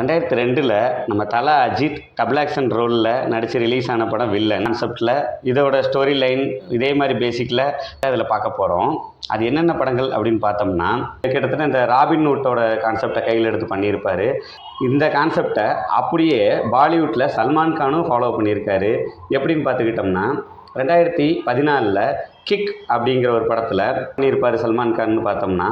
ரெண்டாயிரத்தி ரெண்டில் நம்ம தலா அஜித் டபுள் ஆக்ஷன் ரோலில் நடித்து ரிலீஸ் ஆன படம் வில்லன் கான்செப்டில் இதோட ஸ்டோரி லைன் இதே மாதிரி பேசிக்கில் அதில் பார்க்க போகிறோம் அது என்னென்ன படங்கள் அப்படின்னு பார்த்தோம்னா கிட்டத்தட்ட இந்த ராபின் ஹுட்டோட கான்செப்டை கையில் எடுத்து பண்ணியிருப்பார். இந்த கான்செப்டை அப்படியே பாலிவுட்டில் சல்மான் கானும் ஃபாலோ பண்ணியிருக்காரு. எப்படின்னு பார்த்துக்கிட்டோம்னா ரெண்டாயிரத்தி பதினாலில் கிக் அப்படிங்கிற ஒரு படத்தில் பண்ணியிருப்பார் சல்மான் கான்னு பார்த்தோம்னா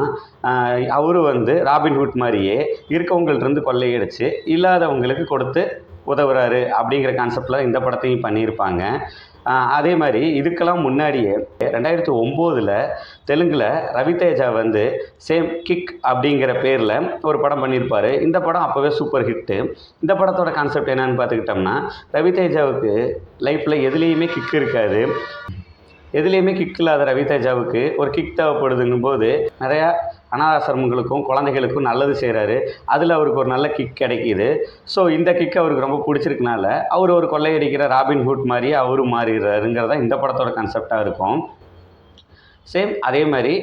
அவரு வந்து ராபின்ஹுட் மாதிரியே இருக்கவங்கள்ட்ட கொள்ளையடிச்சு இல்லாதவங்களுக்கு கொடுத்து உதவுறாரு அப்படிங்கிற கான்செப்டில் இந்த படத்தையும் பண்ணியிருப்பாங்க. அதே மாதிரி இதுக்கெல்லாம் முன்னாடியே ரெண்டாயிரத்தி ஒம்போதில் தெலுங்கில் ரவிதேஜா வந்து சேம் கிக் அப்படிங்கிற பேரில் ஒரு படம் பண்ணியிருப்பார். இந்த படம் அப்போவே சூப்பர் ஹிட்டு இந்த படத்தோட கான்செப்ட் என்னன்னு பார்த்துக்கிட்டோம்னா ரவிதேஜாவுக்கு லைஃப்பில் எதுலேயுமே கிக் இருக்காது. எதுலேயுமே கிக் இல்லாத ரவிதேஜாவுக்கு ஒரு கிக் தேவைப்படுதுங்கும் போது நிறையா அனாதாசிரமங்களுக்கும் குழந்தைகளுக்கும் நல்லது செய்கிறாரு அதில் அவருக்கு ஒரு நல்ல கிக் கிடைக்கிது. ஸோ இந்த கிக் அவருக்கு ரொம்ப பிடிச்சிருக்கனால அவர் ஒரு கொள்ளையடிக்கிற ராபின் ஹுட் மாதிரி அவரும் மாறிடுறாருங்கிறது தான் இந்த படத்தோட கான்செப்டாக இருக்கும். சேம் அதே மாதிரி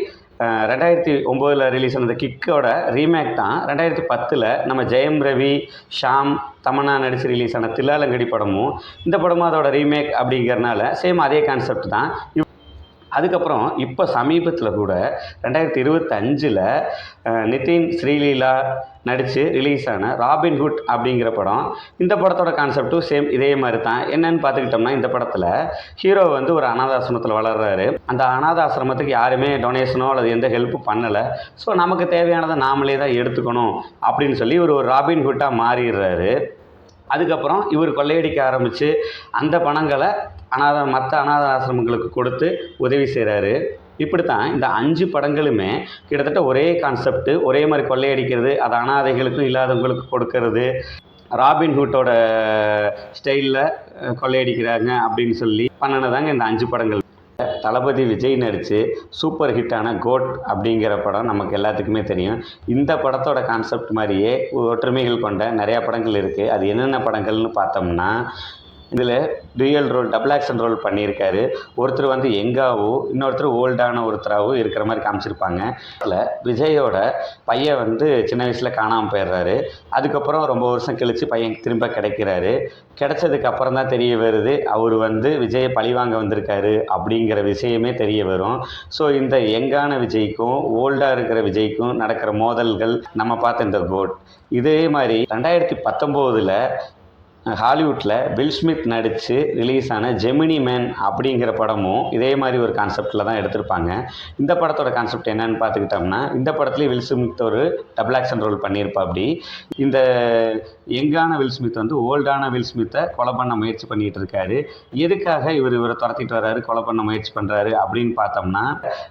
ரெண்டாயிரத்தி ஒம்போதில் ரிலீஸ் ஆன கிக்கோட ரீமேக் தான். ரெண்டாயிரத்தி பத்தில் நம்ம ஜெயம் ரவி ஷாம் தமன்னா நடித்து ரிலீஸ் ஆன தில்லாலங்கடி படமும் இந்த படமும் அதோட ரீமேக் அப்படிங்கிறனால சேம் அதே கான்செப்ட் தான். அதுக்கப்புறம் இப்போ சமீபத்தில் கூட ரெண்டாயிரத்தி இருபத்தஞ்சில் நிதின் ஸ்ரீலீலா நடித்து ரிலீஸ் ஆன ராபின்ஹுட் அப்படிங்கிற படம். இந்த படத்தோட கான்செப்டும் சேம் இதே மாதிரி தான் என்னன்னு பார்த்துக்கிட்டோம்னா இந்த படத்தில் ஹீரோ வந்து ஒரு அனாதாசிரமத்தில் வளர்றாரு. அந்த அனாதாசிரமத்துக்கு யாருமே டொனேஷனோ அல்லது எந்த ஹெல்ப்பும் பண்ணலை. ஸோ நமக்கு தேவையானதை நாமளே தான் எடுத்துக்கணும் அப்படின்னு சொல்லி இவர் ஒரு ராபின்ஹுட்டாக மாறிடுறாரு. அதுக்கப்புறம் இவர் கொள்ளையடிக்க ஆரம்பித்து அந்த பணங்களை அனாத மற்ற அனாத ஆசிரமங்களுக்கு கொடுத்து உதவி செய்கிறாரு இப்படி தான் இந்த அஞ்சு படங்களுமே கிட்டத்தட்ட ஒரே கான்செப்ட் ஒரே மாதிரி கொள்ளையடிக்கிறது அது அனாதைகளுக்கும் இல்லாதவங்களுக்கும் கொடுக்கறது. ராபின்ஹுட்டோட ஸ்டைலில் கொள்ளையடிக்கிறாங்க அப்படின்னு சொல்லி பண்ணினதாங்க இந்த அஞ்சு படங்கள். தளபதி விஜய் நடித்து சூப்பர் ஹிட்டான கோட் அப்படிங்கிற படம் நமக்கு எல்லாத்துக்குமே தெரியும். இந்த படத்தோட கான்செப்ட் மாதிரியே ஒற்றுமைகள் கொண்ட நிறையா படங்கள் இருக்குது அது என்னென்ன படங்கள்னு பார்த்தோம்னா இதில் dual role double action role பண்ணியிருக்காரு. ஒருத்தர் வந்து எங்காவோ இன்னொருத்தர் ஓல்டான ஒருத்தராகவும் இருக்கிற மாதிரி காமிச்சிருப்பாங்க. அதில் விஜயோட பையன் வந்து சின்ன வயசில் காணாமல் போயிடுறாரு. அதுக்கப்புறம் ரொம்ப வருஷம் கழித்து பையன் திரும்ப கிடைக்கிறாரு. கிடைச்சதுக்கு அப்புறம் தான் தெரிய வருது அவர் வந்து விஜயை பழிவாங்க வந்திருக்காரு அப்படிங்கிற விஷயமே தெரிய வரும். ஸோ இந்த யங்கான விஜய்க்கும் ஓல்டாக இருக்கிற விஜய்க்கும் நடக்கிற மோதல்கள் நம்ம பார்த்த இந்த கோட் இதே மாதிரி ரெண்டாயிரத்தி பத்தொம்போதில் ஹாலிவுட்டில் வில் ஸ்மித் நடித்து ரிலீஸ் ஆன ஜெமினி மேன் அப்படிங்கிற படமும் இதே மாதிரி ஒரு கான்செப்டில் தான் எடுத்திருப்பாங்க. இந்த படத்தோட கான்செப்ட் என்னன்னு பார்த்துக்கிட்டோம்னா இந்த படத்துலேயும் வில் ஸ்மித் ஒரு டபுள் ஆக்ஷன் ரோல் பண்ணியிருப்பா அப்படி இந்த யங்கான வில் ஸ்மித் வந்து ஓல்டான வில் ஸ்மித்தை கொலை பண்ண முயற்சி பண்ணிகிட்டு இருக்காரு. எதுக்காக இவர் இவரை துரத்திட்டு வர்றாரு கொலை பண்ண முயற்சி பண்ணுறாரு அப்படின்னு பார்த்தோம்னா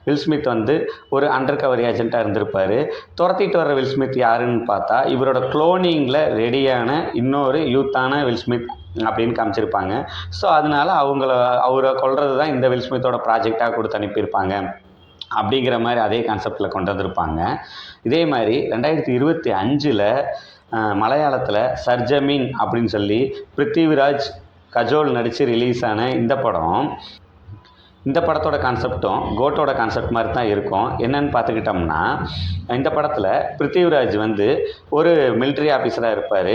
வில் ஸ்மித் வந்து ஒரு அண்டர் கவர் ஏஜென்ட்டாக இருந்திருப்பார். துரத்திட்டு வர்ற வில் ஸ்மித் யாருன்னு பார்த்தா இவரோட குளோனிங்கில் ரெடியான இன்னொரு யூத்தான வில்ஸ்மித் அப்படின்னு காமிச்சிருப்பாங்க. ஸோ அதனால அவங்கள அவரை கொள்வது தான் இந்த வில்ஸ்மித்தோட ப்ராஜெக்டாக கொடுத்து அனுப்பியிருப்பாங்க. அப்படிங்கிற மாதிரி அதே கான்செப்டில் கொண்டு வந்திருப்பாங்க. இதே மாதிரி ரெண்டாயிரத்தி இருபத்தி அஞ்சில் மலையாளத்தில் சர்ஜமீன் அப்படின்னு சொல்லி பிருத்திவிராஜ் கஜோல் நடித்து ரிலீஸ் ஆன இந்த படம் இந்த படத்தோட கான்செப்டும் கோட்டோட கான்செப்ட் மாதிரி தான் இருக்கும். என்னன்னு பார்த்துக்கிட்டோம்னா இந்த படத்தில் பிருத்திவிராஜ் வந்து ஒரு மிலிட்ரி ஆஃபீஸராக இருப்பார்.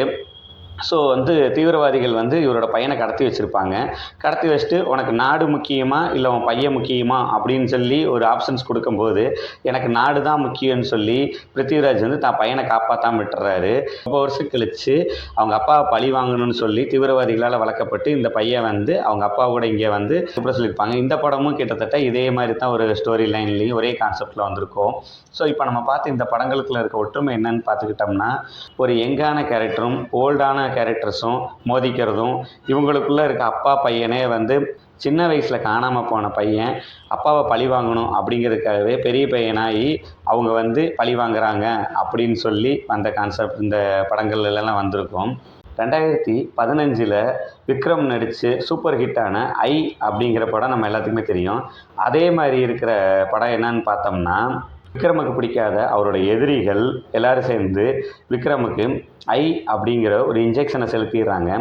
ஸோ வந்து தீவிரவாதிகள் வந்து இவரோட பையனை கடத்தி வச்சுருப்பாங்க. கடத்தி வச்சுட்டு உனக்கு நாடு முக்கியமா? இல்லை உன் பையன் முக்கியமா? அப்படின்னு சொல்லி ஒரு ஆப்ஷன்ஸ் கொடுக்கும்போது எனக்கு நாடு தான் முக்கியம்னு சொல்லி பிருத்திவிராஜ் வந்து தான் பையனை காப்பாற்றாம விட்டுறாரு. ரொம்ப வருஷம் கழித்து அவங்க அப்பாவை பழி வாங்கணும்னு சொல்லி தீவிரவாதிகளால் வளர்க்கப்பட்டு இந்த பையன் வந்து அவங்க அப்பாவோட இங்கே வந்து இப்படி சொல்லியிருப்பாங்க. இந்த படமும் கிட்டத்தட்ட இதே மாதிரி தான் ஒரு ஸ்டோரி லைன்லேயும் ஒரே கான்செப்டில் வந்திருக்கும். ஸோ இப்போ நம்ம பார்த்து இந்த படங்களுக்குள்ள இருக்க ஒற்றுமை என்னன்னு பார்த்துக்கிட்டோம்னா ஒரு யங்கான கேரக்டரும் ஓல்டான கேரக்டர்ஸும் மோதிக்கிறதும் இவங்களுக்குள்ளே இருக்க அப்பா பையனே வந்து சின்ன வயசில் காணாமல் போன பையன் அப்பாவை பழி வாங்கணும் அப்படிங்கிறதுக்காகவே பெரிய பையனாகி அவங்க வந்து பழி வாங்குறாங்க அப்படின்னு சொல்லி அந்த கான்செப்ட் இந்த படங்கள்லாம் வந்திருக்கும். ரெண்டாயிரத்தி பதினஞ்சில் விக்ரம் நடித்து சூப்பர் ஹிட்டான ஐ அப்படிங்கிற படம் நம்ம எல்லாத்துக்குமே தெரியும். அதே மாதிரி இருக்கிற படம் என்னன்னு பார்த்தோம்னா விக்ரமுக்கு பிடிக்காத அவரோட எதிரிகள் எல்லாரும் சேர்ந்து விக்ரமுக்கு ஐ அப்படிங்கிற ஒரு இன்ஜெக்ஷனை செலுத்திடுறாங்க.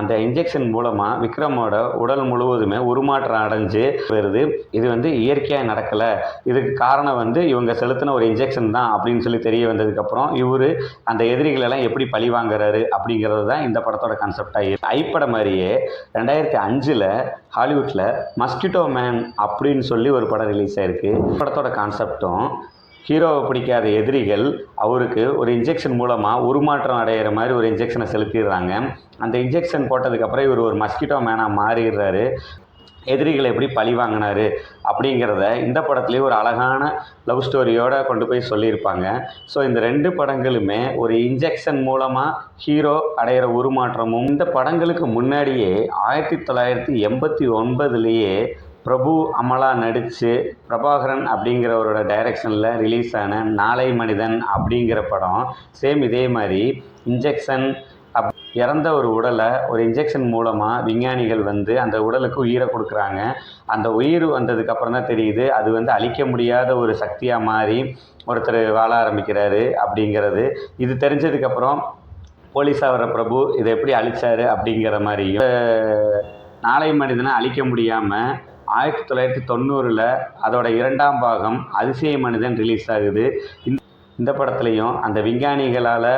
அந்த இன்ஜெக்ஷன் மூலமாக விக்ரமோட உடல் முழுவதுமே உருமாற்றம் அடைஞ்சு வருது. இது வந்து இயற்கையாக நடக்கலை. இதுக்கு காரணம் வந்து இவங்க செலுத்தின ஒரு இன்ஜெக்ஷன் தான் அப்படின்னு சொல்லி தெரிய வந்ததுக்கப்புறம் இவர் அந்த எதிரிகளெல்லாம் எப்படி பழி வாங்குறாரு அப்படிங்கிறது தான் இந்த படத்தோட கான்செப்டாக இருக்குது ஐ படம் மாதிரியே ரெண்டாயிரத்தி அஞ்சில் ஹாலிவுட்டில் மஸ்கிட்டோ மேன் அப்படின்னு சொல்லி ஒரு படம் ரிலீஸ் ஆயிருக்கு. படத்தோட கான்செப்டும் ஹீரோவை பிடிக்காத எதிரிகள் அவருக்கு ஒரு இன்ஜெக்ஷன் மூலமாக உருமாற்றம் அடையிற மாதிரி ஒரு இன்ஜெக்ஷனை செலுத்திடுறாங்க. அந்த இன்ஜெக்ஷன் போட்டதுக்கப்புறம் இவர் ஒரு மஸ்கிட்டோ மேனாக மாறிடுறாரு. எதிரிகளை எப்படி பழி வாங்கினாரு அப்படிங்கிறத இந்த படத்துலேயே ஒரு அழகான லவ் ஸ்டோரியோடு கொண்டு போய் சொல்லியிருப்பாங்க. ஸோ இந்த ரெண்டு படங்களுமே ஒரு இன்ஜெக்ஷன் மூலமாக ஹீரோ அடையிற உருமாற்றமும் இந்த படங்களுக்கு முன்னாடியே ஆயிரத்தி தொள்ளாயிரத்தி எண்பத்தி ஒன்பதுலேயே பிரபு அமலா நடித்து பிரபாகரன் அப்படிங்கிறவரோட டைரக்ஷனில் ரிலீஸ் ஆன நாளை மனிதன் அப்படிங்கிற படம். சேம் இதே மாதிரி இன்ஜெக்ஷன் அப் இறந்த ஒரு உடலை ஒரு இன்ஜெக்ஷன் மூலமாக விஞ்ஞானிகள் வந்து அந்த உடலுக்கு உயிரை கொடுக்குறாங்க. அந்த உயிர் வந்ததுக்கப்புறம் தான் தெரியுது அது வந்து அழிக்க முடியாத ஒரு சக்தியாக மாறி ஒருத்தர் வாழ ஆரம்பிக்கிறாரு அப்படிங்கிறது. இது தெரிஞ்சதுக்கப்புறம் போலீஸாக வர பிரபு இதை எப்படி அழித்தார் அப்படிங்கிற மாதிரியும் நாளை மனிதனை அழிக்க முடியாமல் ஆயிரத்தி தொள்ளாயிரத்தி தொண்ணூறில் அதோட இரண்டாம் பாகம் அதிசய மனிதன் ரிலீஸ் ஆகுது. இந்த இந்த படத்துலையும் அந்த விஞ்ஞானிகளால்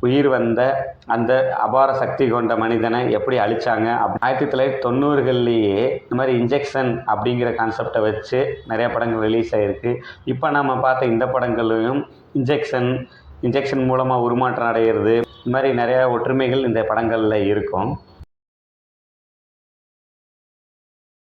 உயிர் வந்த அந்த அபார சக்தி கொண்ட மனிதனை எப்படி அழிச்சாங்க அப் ஆயிரத்தி தொள்ளாயிரத்தி தொண்ணூறுகள்லேயே இந்த மாதிரி இன்ஜெக்ஷன் அப்படிங்கிற கான்செப்டை வச்சு நிறைய படங்கள் ரிலீஸ் ஆகிருக்கு இப்போ நம்ம பார்த்த இந்த படங்களையும் இன்ஜெக்ஷன் இன்ஜெக்ஷன் மூலமாக உருமாற்றம் அடைகிறது இந்த மாதிரி நிறையா ஒற்றுமைகள் இந்த படங்களில் இருக்கும்.